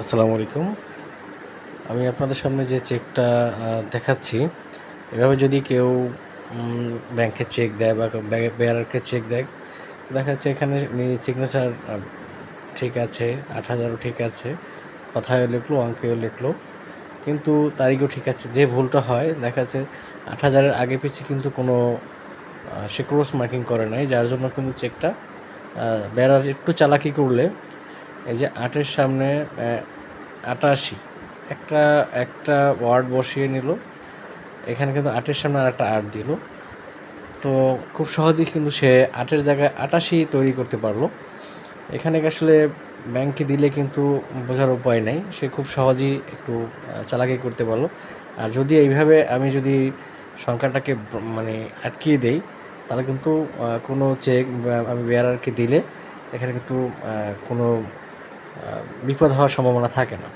আসসালামু আলাইকুম। আমি আপনাদের সামনে যে চেকটা দেখাচ্ছি এভাবে যদি কেউ ব্যাংকে চেক দেয় বা বেয়ারকে চেক দেয় দেখা যাচ্ছে এখানে সিগনেচার ঠিক আছে আট হাজারও ঠিক আছে কথায়ও লিখলো অঙ্কেও লিখলো কিন্তু তারিখও ঠিক আছে। যে ভুলটা হয় দেখা যাচ্ছে আট হাজারের আগে পিছিয়ে কিন্তু কোনো আহ, সে ক্রস মার্কিং করে নাই যার জন্য কিন্তু চেকটা বেড়ার একটু চালাকি করলে এই যে আটের সামনে আটাশি। একটা একটা ওয়ার্ড বসিয়ে নিল। এখানে কিন্তু আটের সামনে আর একটা আট দিল। তো খুব সহজেই কিন্তু সে আটের জায়গায় আটাশি তৈরি করতে পারল। এখানে আসলে ব্যাংকে দিলে কিন্তু বোঝার উপায় নেই। সে খুব সহজেই একটু চালাকি করতে পারল। আর যদি এইভাবে আমি যদি সংখ্যাটাকে মানে আটকিয়ে দেই, তাহলে কিন্তু কোনো চেক আমি বেয়ারারকে দিলে, এখানে কিন্তু কোনো বিপদ হওয়ার সম্ভাবনা থাকে না।